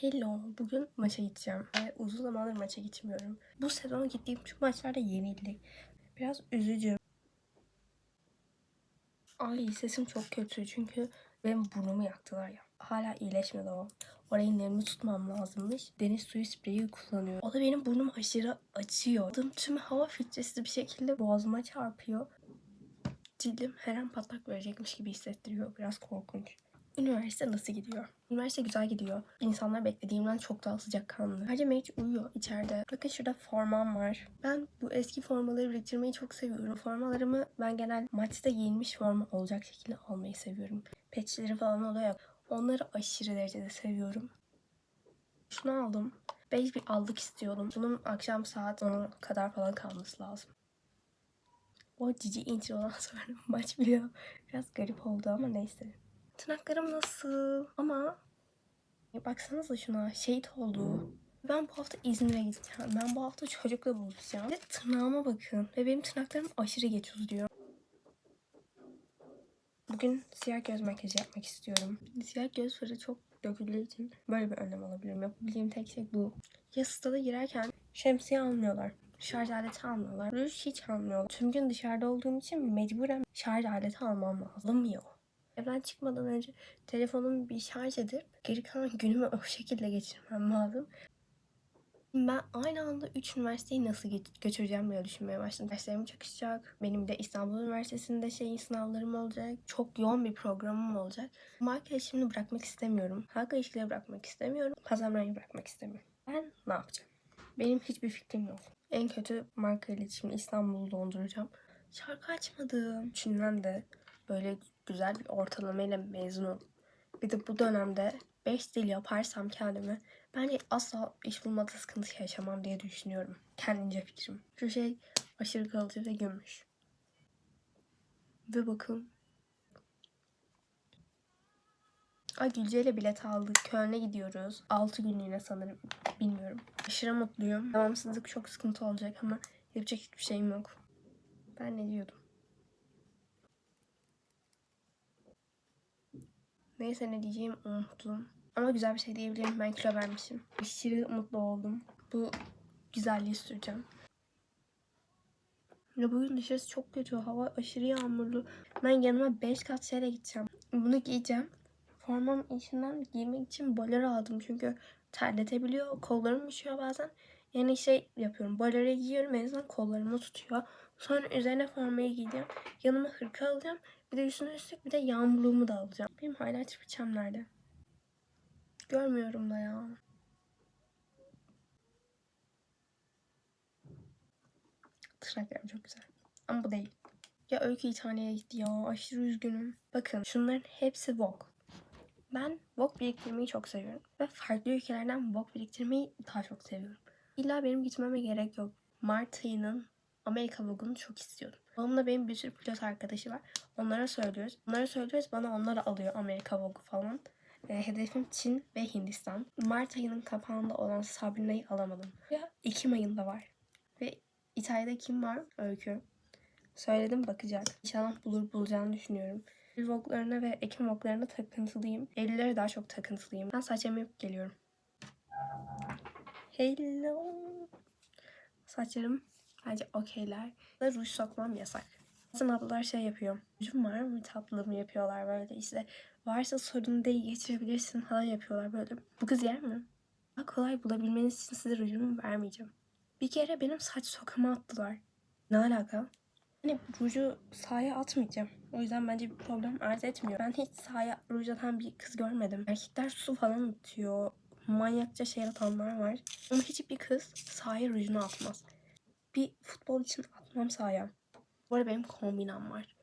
Hello, bugün maça gideceğim. Ve uzun zamandır maça gitmiyorum. Bu sezon gittiğim tüm maçlarda yenildik. Biraz üzücü. Ay sesim çok kötü çünkü benim burnumu yaktılar ya. Hala iyileşmedi o. Orayı nemli tutmam lazımmış. Deniz suyu spreyi kullanıyor. O da benim burnumu aşırı açıyor. Aldığım tüm hava filtresiz bir şekilde boğazıma çarpıyor. Cildim her an patlak verecekmiş gibi hissettiriyor. Biraz korkunç. Üniversite nasıl gidiyor? Üniversite güzel gidiyor. İnsanlar beklediğimden çok daha sıcakkanlı. Sadece Mage uyuyor içeride. Bakın şurada formam var. Ben bu eski formaları biriktirmeyi çok seviyorum. Formalarımı ben genel maçta giyinmiş forma olacak şekilde almayı seviyorum. Patchleri falan oluyor. Onları aşırı derecede seviyorum. Şunu aldım. Beige bir aldık istiyordum. Bunun akşam saat 10'a kadar falan kalması lazım. O cici introdan sonra maç biliyor. Biraz garip oldu ama neyse. Tırnaklarım nasıl? Ama baksanıza şuna şehit oldu. Ben bu hafta İzmir'e gideceğim. Ben bu hafta çocukla buluşacağım. Ve tırnağıma bakın. Ve benim tırnaklarım aşırı geç uzuyor. Bugün siyah göz makyajı yapmak istiyorum. Siyah göz fırı çok döküldüğü için böyle bir önlem alabilirim. Yapabileceğim tek şey bu. Ya stada girerken şemsiye almıyorlar. Şarj aleti almıyorlar. Ruj hiç almıyorlar. Tüm gün dışarıda olduğum için mecburen şarj aleti almam lazım. Alınmıyor. Evden çıkmadan önce telefonumu bir şarj edip geri kalan günümü o şekilde geçirmem lazım. Ben aynı anda 3 üniversiteyi nasıl götüreceğim diye düşünmeye başladım. Derslerim çakışacak. Benim de İstanbul Üniversitesi'nde şey sınavlarım olacak. Çok yoğun bir programım olacak. Marka işimi bırakmak istemiyorum. Halk ilişkileri bırakmak istemiyorum. Pazarlamayı bırakmak istemiyorum. Ben ne yapacağım? Benim hiçbir fikrim yok. En kötü marka iletişimi İstanbul'u donduracağım. Şarkı açmadım. Üçünden de böyle güzel bir ortalamayla mezun ol. Bir de bu dönemde 5 dil yaparsam kendime bence asla iş bulmada sıkıntı yaşamam diye düşünüyorum. Kendince fikrim. Şu şey aşırı kalıcı ve gümüş. Ve bakın. Ay Gülce ile bilet aldık. Köln'e gidiyoruz. 6 günlüğüne sanırım. Bilmiyorum. Aşırı mutluyum. Devamsızlık çok sıkıntı olacak ama yapacak hiçbir şeyim yok. Ben ne diyordum? Neyse ne diyeceğim unuttum. Ama güzel bir şey diyebilirim. Ben kilo vermişim. Aşırı mutlu oldum. Bu güzelliği süreceğim. Ya bugün dışarısı çok kötü. Hava aşırı yağmurlu. Ben yanıma 5 kat şeyle gideceğim. Bunu giyeceğim. Formam içinden giymek için bolero aldım. Çünkü terletebiliyor. Kollarım üşüyor bazen. Yani şey yapıyorum. Bolero giyiyorum. En azından kollarımı tutuyor. Sonra üzerine formayı giyeceğim. Yanıma hırka alacağım. Bir de üstüne üstlük bir de yağmurluğumu da alacağım. Benim highlight fırçam nerede? Görmüyorum da ya. Tırnaklarım çok güzel. Ama bu değil. Ya Öykü İtalya'ya gitti ya. Aşırı üzgünüm. Bakın şunların hepsi Vogue. Ben Vogue biriktirmeyi çok seviyorum. Ve farklı ülkelerden Vogue biriktirmeyi daha çok seviyorum. İlla benim gitmeme gerek yok. Mart ayının Amerika Vogue'unu çok istiyordum. Babamla benim bir sürü pilot arkadaşı var. Onlara söylüyoruz. Onlara söylüyoruz bana onları alıyor Amerika Vogue falan. E, hedefim Çin ve Hindistan. Mart ayının kapağında olan Sabrina'yı alamadım. Ya Ekim ayında var. Ve İtalya'da kim var? Öykü. Söyledim bakacak. İnşallah bulur bulacağını düşünüyorum. Eylül Vogue'larına ve Ekim Vogue'larına takıntılıyım. Eylül'lere daha çok takıntılıyım. Ben saçlarımı yapıp geliyorum. Hello. Saçlarım bence okeyler. Ve ruj sokmam yasak. Bazen ablalar şey yapıyor. Rujum var mı tatlım yapıyorlar böyle işte. Varsa sorun değil geçirebilirsin falan yapıyorlar böyle. Bu kız yer mi? Daha kolay bulabilmeniz için size rujumu vermeyeceğim. Bir kere benim saç sokama attılar. Ne alaka? Hani ruju sahaya atmayacağım. O yüzden bence bir problem arz etmiyor. Ben hiç sahaya ruj atan bir kız görmedim. Erkekler su falan atıyor. Manyakça şey atanlar var. Ama hiçbir kız sahaya rujunu atmaz. Bir futbol için atmam sahaya. Bu arada benim kombinam var.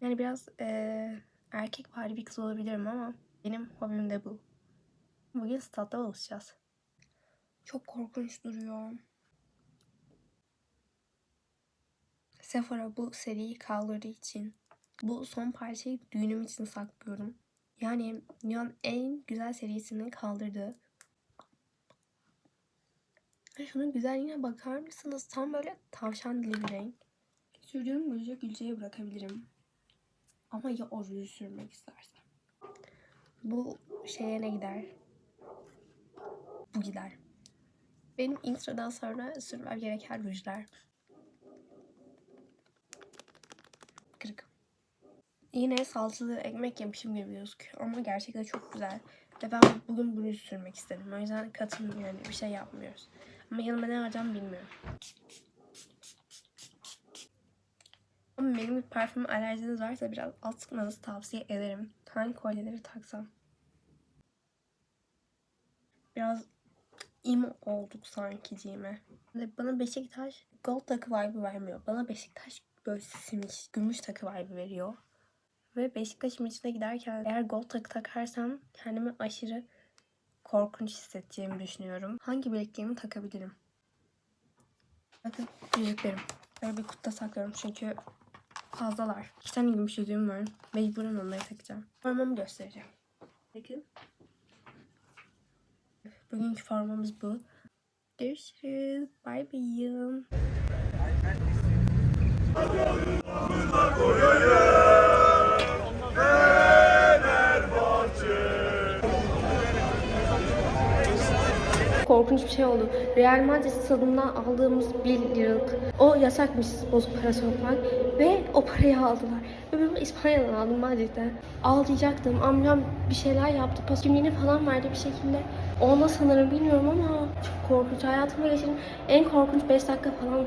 Yani biraz eee erkek vari bir kız olabilirim ama benim hobim de bu. Bugün statta buluşacağız. Çok korkunç duruyor. Sephora bu seriyi kaldırdığı için bu son parçayı düğünüm için saklıyorum. Yani dünyanın en güzel serisini kaldırdı. Şunun güzelliğine bakar mısınız? Tam böyle tavşan dili bir renk. Sürdüğüm ruju Gülce'ye bırakabilirim. Ama ya o ruju sürmek istersen. Bu şeye ne gider? bu gider. Benim introdan sonra sürmem gereken rujlar. Kırık. Yine salçalı ekmek yemişim gibi gözüküyor ama gerçekten çok güzel. Ve ben bugün bunu sürmek istedim. O yüzden katım yani bir şey yapmıyoruz. Ama yanıma ne alacağım bilmiyorum. Ama benim bir parfüm alerjiniz varsa biraz alt sıkmanızı tavsiye ederim. Hangi kolyeleri taksam? Biraz imo olduk sanki cime. Bana Beşiktaş gold takı vibe vermiyor. Bana Beşiktaş böyle simiş, gümüş takı vibe veriyor. Ve Beşiktaş'ın içine giderken eğer gold takı takarsam kendimi aşırı korkunç hissedeceğimi düşünüyorum. Hangi bilekliğimi takabilirim? Bakın yüzüklerim. Böyle bir kutuda saklıyorum çünkü fazlalar. İki tane gümüş yüzüğüm var. Mecburen onları takacağım. Formamı göstereceğim. Bakın. Bugünkü formamız bu. Görüşürüz. Bye bye. Korkunç bir şey oldu. Real Madrid stadından aldığımız 1 liralık o yasakmış bozuk para sokmak ve o parayı aldılar. Ve ben bunu İspanya'dan aldım Madrid'den. Ağlayacaktım. Amcam bir şeyler yaptı. Pas kimliğini falan verdi bir şekilde. Ona sanırım bilmiyorum ama çok korkunç. Hayatımda geçirdiğim en korkunç 5 dakika falan.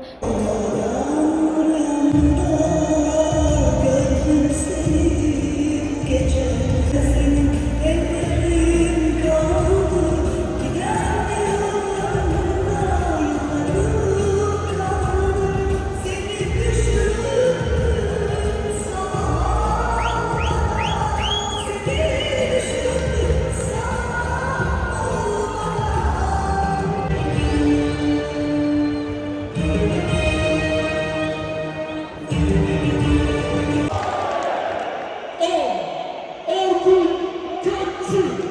Two.